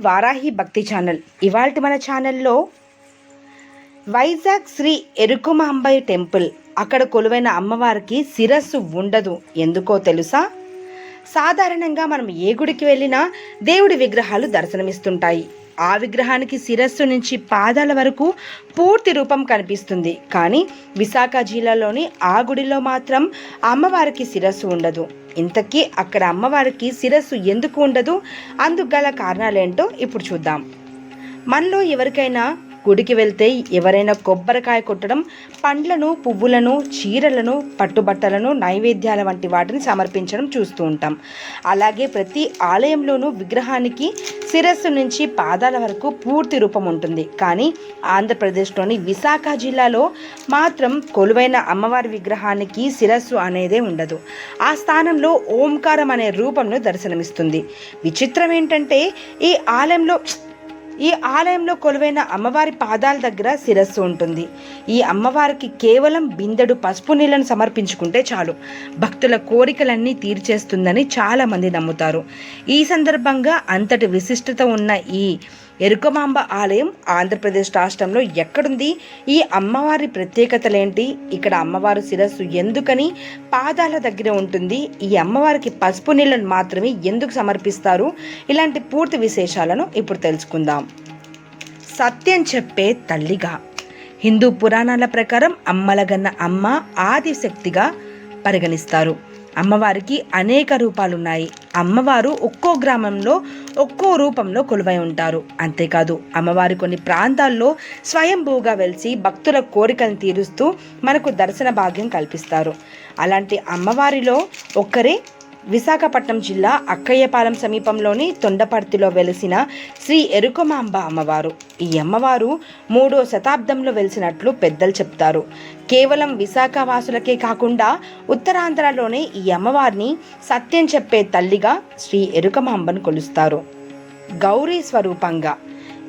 వారాహి భక్తి ఛానల్. ఇవాళ మన ఛానల్లో వైజాగ్ శ్రీ ఎరుకుమాంబై టెంపుల్. అక్కడ కొలువైన అమ్మవారికి శిరస్సు ఉండదు. ఎందుకో తెలుసా? సాధారణంగా మనం ఏ గుడికి వెళ్ళినా దేవుడి విగ్రహాలు దర్శనమిస్తుంటాయి. ఆ విగ్రహానికి శిరస్సు నుంచి పాదాల వరకు పూర్తి రూపం కనిపిస్తుంది. కానీ విశాఖ జిల్లాలోని ఆ గుడిలో మాత్రం అమ్మవారికి శిరస్సు ఉండదు. ఇంతకీ అక్కడ అమ్మవారికి శిరస్సు ఎందుకు ఉండదు? అందుకు గల కారణాలేంటో ఇప్పుడు చూద్దాం. మనలో ఎవరికైనా గుడికి వెళ్తే ఎవరైనా కొబ్బరికాయ కొట్టడం పండ్లను పువ్వులను చీరలను పట్టుబట్టలను నైవేద్యాల వంటి వాటిని సమర్పించడం చూస్తూ ఉంటాం. అలాగే ప్రతి ఆలయంలోనూ విగ్రహానికి శిరస్సు నుంచి పాదాల వరకు పూర్తి రూపం ఉంటుంది. కానీ ఆంధ్రప్రదేశ్లోని విశాఖ జిల్లాలో మాత్రం కొలువైన అమ్మవారి విగ్రహానికి శిరస్సు అనేదే ఉండదు. ఆ స్థానంలో ఓంకారం అనే రూపంను దర్శనమిస్తుంది. విచిత్రం ఏంటంటే ఈ ఆలయంలో ఈ ఆలయంలో కొలువైన అమ్మవారి పాదాల దగ్గర శిరస్సు ఉంటుంది. ఈ అమ్మవారికి కేవలం బిందెడు పసుపు నీళ్ళను సమర్పించుకుంటే చాలు. భక్తుల కోరికలన్నీ తీర్చేస్తుందని చాలామంది నమ్ముతారు. ఈ సందర్భంగా అంతటి విశిష్టత ఉన్న ఈ ఎరుకమాంబ ఆలయం ఆంధ్రప్రదేశ్ రాష్ట్రంలో ఎక్కడుంది? ఈ అమ్మవారి ప్రత్యేకతలేంటి? ఇక్కడ అమ్మవారు శిరస్సు ఎందుకని పాదాల దగ్గర ఉంటుంది? ఈ అమ్మవారికి పసుపు నీళ్ళను మాత్రమే ఎందుకు సమర్పిస్తారు? ఇలాంటి పూర్తి విశేషాలను ఇప్పుడు తెలుసుకుందాం. సత్యం చెప్పే తల్లిగా. హిందూ పురాణాల ప్రకారం అమ్మలగన్న అమ్మ ఆదిశక్తిగా పరిగణిస్తారు. అమ్మవారికి అనేక రూపాలున్నాయి. అమ్మవారు ఒక్కో గ్రామంలో ఒక్కో రూపంలో కొలువై ఉంటారు. అంతేకాదు అమ్మవారి కొన్ని ప్రాంతాల్లో స్వయంభూగా వెలిసి భక్తుల కోరికలను తీరుస్తూ మనకు దర్శన భాగ్యం కల్పిస్తారు. అలాంటి అమ్మవారిలో ఒక్కరే విశాఖపట్నం జిల్లా అక్కయ్యపాలెం సమీపంలోని తొండపర్తిలో వెలిసిన శ్రీ ఎరుకమాంబ అమ్మవారు. ఈ అమ్మవారు మూడో శతాబ్దంలో వెలిసినట్లు పెద్దలు చెప్తారు. కేవలం విశాఖ వాసులకే కాకుండా ఉత్తరాంధ్రలోనే ఈ అమ్మవారిని సత్యం చెప్పే తల్లిగా శ్రీ ఎరుకమాంబను కొలుస్తారు. గౌరీ స్వరూపంగా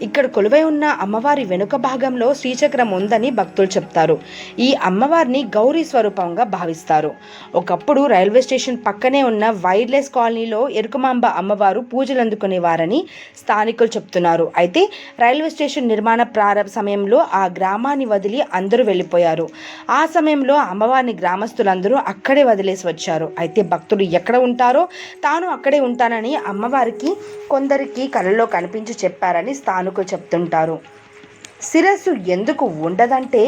ఇక్కడ కొలువై ఉన్న అమ్మవారి వెనుక భాగంలో శ్రీచక్రం ఉందని భక్తులు చెప్తారు. ఈ అమ్మవారిని గౌరీ స్వరూపంగా భావిస్తారు. ఒకప్పుడు రైల్వే స్టేషన్ పక్కనే ఉన్న వైర్లెస్ కాలనీలో ఎరుకమాంబ అమ్మవారు పూజలు అందుకునేవారని స్థానికులు చెప్తున్నారు. అయితే రైల్వే స్టేషన్ నిర్మాణ ప్రారంభ సమయంలో ఆ గ్రామాన్ని వదిలి అందరూ వెళ్ళిపోయారు. ఆ సమయంలో అమ్మవారిని గ్రామస్తులందరూ అక్కడే వదిలేసి వచ్చారు. అయితే భక్తులు ఎక్కడ ఉంటారో తాను అక్కడే ఉంటానని అమ్మవారికి కొందరికి కలలో కనిపించి చెప్పారని స్థానికులు చెప్తుంటారు. శిరస్సు ఎందుకు ఉండదంటే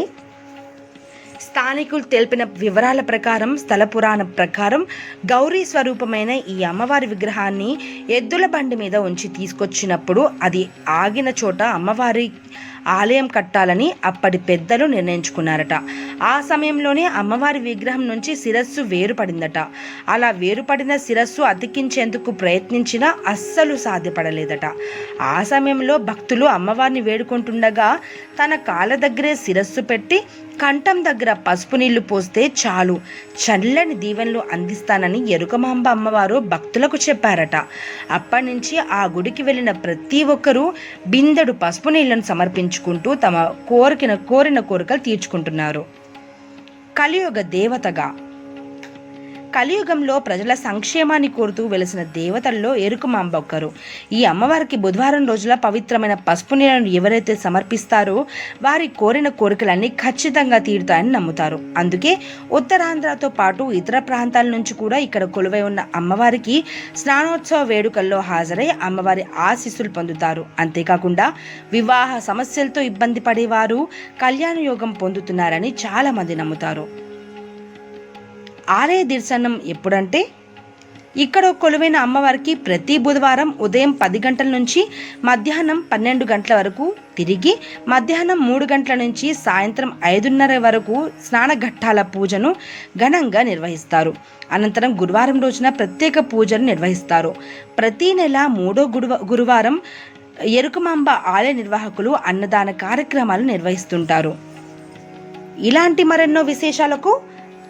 స్థానికులు తెలిపిన వివరాల ప్రకారం స్థల పురాణం ప్రకారం గౌరీ స్వరూపమైన ఈ అమ్మవారి విగ్రహాన్ని ఎద్దుల బండి మీద ఉంచి తీసుకొచ్చినప్పుడు అది ఆగిన చోట అమ్మవారి ఆలయం కట్టాలని అప్పటి పెద్దలు నిర్ణయించుకున్నారట. ఆ సమయంలోనే అమ్మవారి విగ్రహం నుంచి శిరస్సు వేరుపడిందట. అలా వేరుపడిన శిరస్సు అతికించేందుకు ప్రయత్నించినా అస్సలు సాధ్యపడలేదట. ఆ సమయంలో భక్తులు అమ్మవారిని వేడుకుంటుండగా తన కాళ్ళ దగ్గరే శిరస్సు పెట్టి కంఠం దగ్గర పసుపు నీళ్ళు పోస్తే చాలు. చల్లని దీవెనలు అందిస్తానని ఎరుకమాంబ అమ్మవారు భక్తులకు చెప్పారట. అప్పటి నుంచి ఆ గుడికి వెళ్ళిన ప్రతి ఒక్కరూ బిందెడు పసుపు నీళ్ళను సమర్పించుకుంటూ తమ కోరికిన కోరిన కోరికలు తీర్చుకుంటున్నారు. కలియుగ దేవతగా కలియుగంలో ప్రజల సంక్షేమాన్ని కోరుతూ వెలిసిన దేవతల్లో ఎరుకమాంబ ఒక్కరు. ఈ అమ్మవారికి బుధవారం రోజుల పవిత్రమైన పసుపు నీళ్ళను ఎవరైతే సమర్పిస్తారో వారి కోరిన కోరికలన్నీ ఖచ్చితంగా తీరుతాయని నమ్ముతారు. అందుకే ఉత్తరాంధ్రతో పాటు ఇతర ప్రాంతాల నుంచి కూడా ఇక్కడ కొలువై ఉన్న అమ్మవారికి స్నానోత్సవ వేడుకల్లో హాజరై అమ్మవారి ఆశీస్సులు పొందుతారు. అంతేకాకుండా వివాహ సమస్యలతో ఇబ్బంది పడేవారు కళ్యాణ యోగం పొందుతున్నారని చాలామంది నమ్ముతారు. ఆలయ దర్శనం ఎప్పుడంటే ఇక్కడ కొలువైన అమ్మవారికి ప్రతి బుధవారం ఉదయం పది గంటల నుంచి మధ్యాహ్నం పన్నెండు గంటల వరకు తిరిగి మధ్యాహ్నం మూడు గంటల నుంచి సాయంత్రం ఐదున్నర వరకు స్నానఘట్టాల పూజను ఘనంగా నిర్వహిస్తారు. అనంతరం గురువారం రోజున ప్రత్యేక పూజలు నిర్వహిస్తారు. ప్రతి నెల మూడో గురువ గురువారం ఎరుకమాంబ ఆలయ నిర్వాహకులు అన్నదాన కార్యక్రమాలు నిర్వహిస్తుంటారు. ఇలాంటి మరెన్నో విశేషాలకు